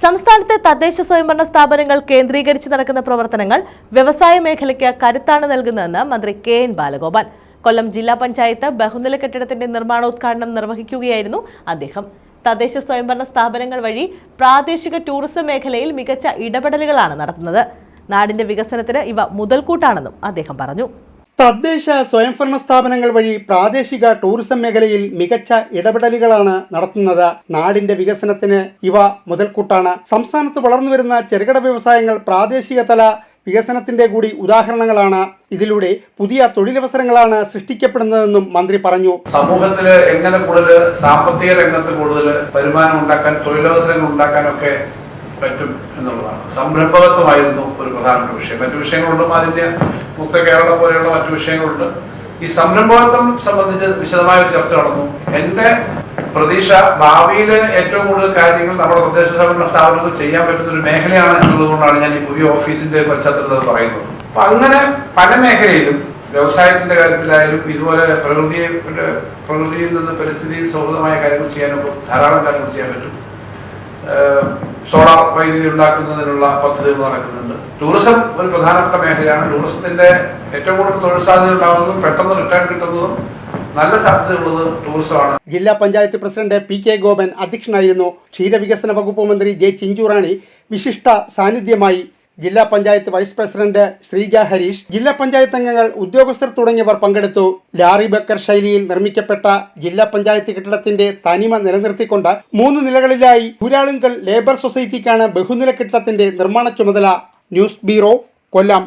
സംസ്ഥാനത്തെ തദ്ദേശ സ്വയംഭരണ സ്ഥാപനങ്ങൾ കേന്ദ്രീകരിച്ച് നടക്കുന്ന പ്രവർത്തനങ്ങൾ വ്യവസായ മേഖലയ്ക്ക് കരുത്താണ് നൽകുന്നതെന്ന് മന്ത്രി കെ എൻ ബാലഗോപാൽ. കൊല്ലം ജില്ലാ പഞ്ചായത്ത് ബഹുനില കെട്ടിടത്തിന്റെ നിർമ്മാണോദ്ഘാടനം നിർവഹിക്കുകയായിരുന്നു അദ്ദേഹം. തദ്ദേശ സ്വയംഭരണ സ്ഥാപനങ്ങൾ വഴി പ്രാദേശിക ടൂറിസം മേഖലയിൽ മികച്ച ഇടപെടലുകളാണ് നടത്തുന്നത്. നാടിന്റെ വികസനത്തിന് ഇവ മുതൽക്കൂട്ടാണെന്നും അദ്ദേഹം പറഞ്ഞു. തദ്ദേശ സ്വയംഭരണ സ്ഥാപനങ്ങൾ വഴി പ്രാദേശിക ടൂറിസം മേഖലയിൽ മികച്ച ഇടപെടലുകളാണ് നടത്തുന്നത്. നാടിന്റെ വികസനത്തിന് ഇവ മുതൽക്കൂട്ടാണ്. സംസ്ഥാനത്ത് വളർന്നുവരുന്ന ചെറുകിട വ്യവസായങ്ങൾ പ്രാദേശിക തല വികസനത്തിന്റെ കൂടി ഉദാഹരണങ്ങളാണ്. ഇതിലൂടെ പുതിയ തൊഴിലവസരങ്ങളാണ് സൃഷ്ടിക്കപ്പെടുന്നതെന്നും മന്ത്രി പറഞ്ഞു. സമൂഹത്തിൽ എങ്ങനെ കൂടുതൽ സാമ്പത്തിക രംഗത്ത് കൂടുതൽ വരുമാനം ഉണ്ടാക്കാൻ തൊഴിലവസരങ്ങൾ ഉണ്ടാക്കാനൊക്കെ പറ്റും എന്നുള്ളതാണ്. സംരംഭകത്വമായിരുന്നു ഒരു പ്രധാനപ്പെട്ട വിഷയം. മറ്റു വിഷയങ്ങളുണ്ട് മാലിന്യ മുക്ത കേരളം പോലെയുള്ള മറ്റു വിഷയങ്ങളുണ്ട്. ഈ സംരംഭകത്വം സംബന്ധിച്ച് വിശദമായ ഒരു ചർച്ച നടന്നു. എന്റെ പ്രതീക്ഷ ഭാവിയിൽ ഏറ്റവും കൂടുതൽ കാര്യങ്ങൾ നമ്മുടെ പ്രദേശ സ്വയംഭരണ സ്ഥാപനത്തിൽ ചെയ്യാൻ പറ്റുന്ന ഒരു മേഖലയാണ് എന്നുള്ളതുകൊണ്ടാണ് ഞാൻ ഈ പുതിയ ഓഫീസിന്റെ പശ്ചാത്തലത്തിൽ പറയുന്നത്. അപ്പൊ അങ്ങനെ പല മേഖലയിലും വ്യവസായത്തിന്റെ കാര്യത്തിലായാലും ഇതുപോലെ പ്രകൃതിയെ പ്രകൃതിയിൽ നിന്ന് പരിസ്ഥിതി സൗഹൃദമായ കാര്യങ്ങൾ ചെയ്യാനൊക്കെ ധാരാളം കാര്യങ്ങൾ ചെയ്യാൻ പറ്റും. സോളാർ വൈദ്യുതി ഉണ്ടാക്കുന്നതിനുള്ള പദ്ധതികൾ നടക്കുന്നുണ്ട്. ടൂറിസം ഒരു പ്രധാനപ്പെട്ട മേഖലയാണ്. ടൂറിസത്തിന്റെ ഏറ്റവും കൂടുതൽ തൊഴിൽ സാധ്യത ഉണ്ടാകുന്നതും പെട്ടെന്ന് റിട്ടേൺ കിട്ടുന്നതും നല്ല ടൂറിസമാണ് ജില്ലാ panchayat president P K Gopan അധ്യക്ഷനായിരുന്നു. ക്ഷീരവികസന വകുപ്പ് മന്ത്രി ജെ ചിഞ്ചുറാണി വിശിഷ്ട സാന്നിധ്യമായി ജില്ലാ പഞ്ചായത്ത് വൈസ് പ്രസിഡന്റ് ശ്രീജ ഹരീഷ് ജില്ലാ പഞ്ചായത്ത് അംഗങ്ങൾ ഉദ്യോഗസ്ഥർ തുടങ്ങിയവർ പങ്കെടുത്തു. ലാറി ബക്കർ ശൈലിയിൽ നിർമ്മിക്കപ്പെട്ട ജില്ലാ പഞ്ചായത്ത് കെട്ടിടത്തിന്റെ തനിമ നിലനിർത്തിക്കൊണ്ട് മൂന്ന് നിലകളിലായി ഊരാളുങ്കൽ ലേബർ സൊസൈറ്റിക്കാണ് ബഹുനില കെട്ടിടത്തിന്റെ നിർമ്മാണ ചുമതല. News bureau Kollam.